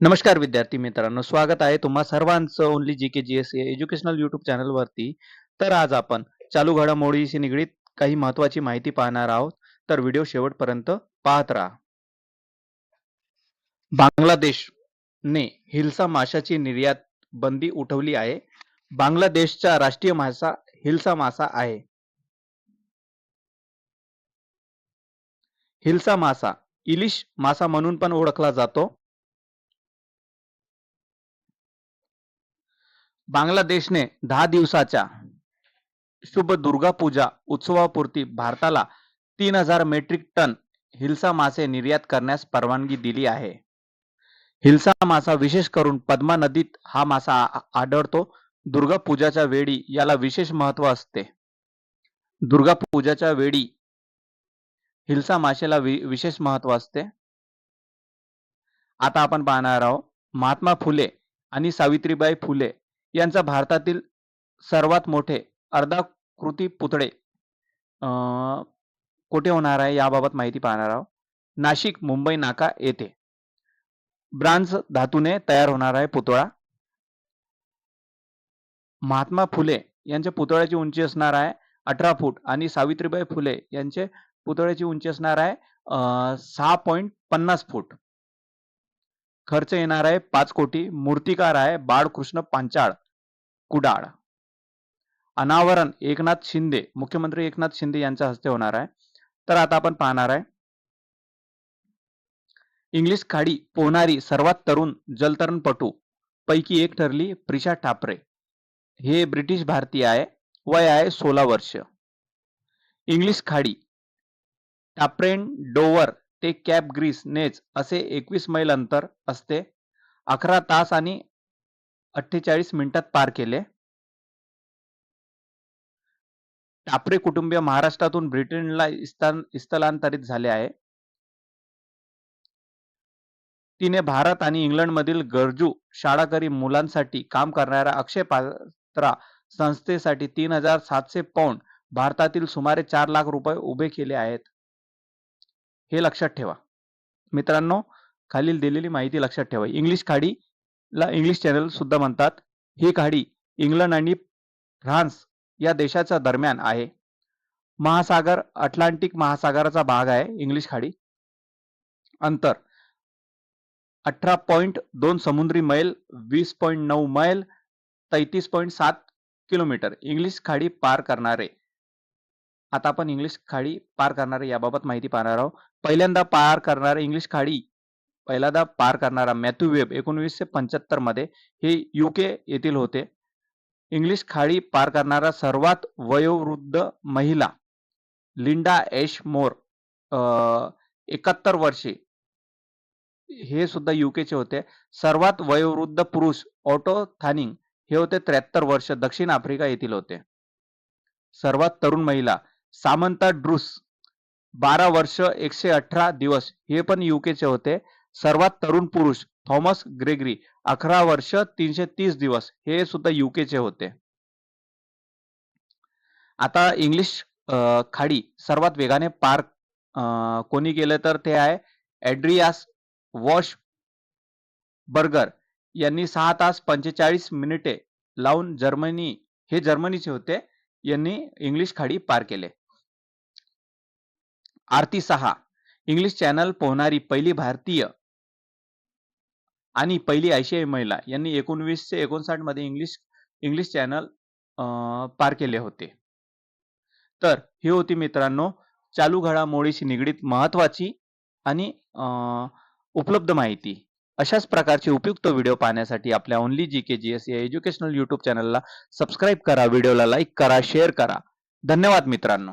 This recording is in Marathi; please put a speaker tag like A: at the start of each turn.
A: नमस्कार विद्यार्थी मित्रांनो स्वागत आहे तुम्हा सर्वांचं only G K G S educational YouTube चॅनलवरती तर आज आपण चालू घडामोडीशी निगडीत काही महत्वाची माहिती पाहणार आहोत. तर व्हिडिओ शेवटपर्यंत पाहत राहा. बांगलादेशने हिल्सा माशाची निर्यात बंदी उठवली आहे. बांगलादेशचा राष्ट्रीय मासा हिल्सा मासा आहे. हिल्सा मासा इलिश मासा म्हणून पण ओळखला जातो. बांगलादेशने दहा दिवसाच्या शुभ दुर्गा पूजा उत्सवापुरती भारताला तीन हजार मेट्रिक टन हिलसा मासे निर्यात करण्यास परवानगी दिली आहे. हिलसा मासा विशेष करून पद्मा नदीत हा मासा आढळतो. दुर्गा पूजाच्या वेळी याला विशेष महत्त्व असते. दुर्गा पूजाच्या वेळी हिलसा मासेला वि- विशेष महत्त्व असते. आता आपण पाहणार आहोत महात्मा फुले आणि सावित्रीबाई फुले यांचा भारतातील सर्वात मोठे अर्धाकृती पुतळे अं, कुठे होणार आहे याबाबत माहिती पाहणार आहोत. नाशिक मुंबई नाका येथे. ब्रांझ धातूने तयार होणार आहे पुतळा. महात्मा फुले यांच्या पुतळ्याची उंची असणार आहे अठरा फूट आणि सावित्रीबाई फुले यांचे पुतळ्याची उंची असणार आहे सहा पॉईंट पन्नास फूट. खर्च येणार आहे पाच कोटी. मूर्तिकार आहे बाळकृष्ण पांचाळ कुडाळ. अनावरण एकनाथ शिंदे मुख्यमंत्री एकनाथ शिंदे यांच्या हस्ते होणार आहे. तर आता आपण पाहणार आहे. इंग्लिश खाडी पोहणारी सर्वात तरुण जलतरणपटू. पैकी एक ठरली प्रिशा ठापरे. हे ब्रिटिश भारतीय आहे. वय आहे सोळा वर्ष. इंग्लिश खाडी टापरेन डोवर ते कॅप ग्रीस नेच असे एकवीस मैल अंतर असते. अकरा तास आणि अठ्ठेचाळीस मिनिटात पार केले. टापरे कुटुंबीय महाराष्ट्रातून ब्रिटनला स्थलांतरित झाले आहे. तिने भारत आणि इंग्लंडमधील गरजू शाळाकरी मुलांसाठी काम करणाऱ्या अक्षय पात्रा संस्थेसाठी तीन हजार सातशे पौंड भारतातील सुमारे चार लाख रुपये उभे केले आहेत. हे लक्षात ठेवा. मित्रांनो खालील दिलेली माहिती लक्षात ठेवा. इंग्लिश खाडीला इंग्लिश चॅनल सुद्धा म्हणतात. ही खाडी इंग्लंड आणि फ्रान्स या देशाच्या दरम्यान आहे. महासागर अटलांटिक महासागराचा भाग आहे इंग्लिश खाडी. अंतर अठरा पॉईंट दोन समुद्री मैल वीस पॉईंट नऊ मैल तैतीस पॉईंट सात किलोमीटर. इंग्लिश खाडी पार करणारे. आता आपण इंग्लिश खाडी पार करणारे याबाबत माहिती पाहणार आहोत. पहिल्यांदा पार करणारे इंग्लिश खाडी पहिल्यांदा पार करणारा मॅथ्यू वेब एकोणीसशे पंच्याहत्तरमध्ये हे युके येथील होते. इंग्लिश खाडी पार करणारा सर्वात वयोवृद्ध महिला लिंडा एश मोर एकाहत्तर वर्षे हे सुद्धा युकेचे होते. सर्वात वयोवृद्ध पुरुष ऑटो थानिंग हे होते त्र्याहत्तर वर्ष दक्षिण आफ्रिका येथील होते. सर्वात तरुण महिला सामंता ड्रुस बारा वर्ष एकशे अठरा दिवस हे पण युकेचे होते. सर्वात तरुण पुरुष थॉमस ग्रेगरी अकरा वर्ष तीनशे तीस दिवस हे सुद्धा युकेचे होते. आता इंग्लिश खाडी सर्वात वेगाने पार कोणी गेलं तर ते आहे ॲड्रियास वॉश बर्गर यांनी सहा तास पंचेचाळीस मिनिटे लावून जर्मनी हे जर्मनीचे होते. यांनी इंग्लिश खाडी पार केले. आरती सहा. इंग्लिश चॅनल पोहणारी पहिली भारतीय आणि पहिली आशियाई महिला यांनी एकोणवीसशे एकोणसाठमध्ये इंग्लिश इंग्लिश चॅनल पार केले होते. तर ही होती मित्रांनो चालू घडामोडीशी निगडीत महत्वाची आणि अं, उपलब्ध माहिती. अशाच प्रकारचे उपयुक्त व्हिडिओ पाहण्यासाठी आपल्या only G K G S या एज्युकेशनल युट्यूब चॅनलला सबस्क्राईब करा व्हिडिओला लाईक करा शेअर करा. धन्यवाद मित्रांनो.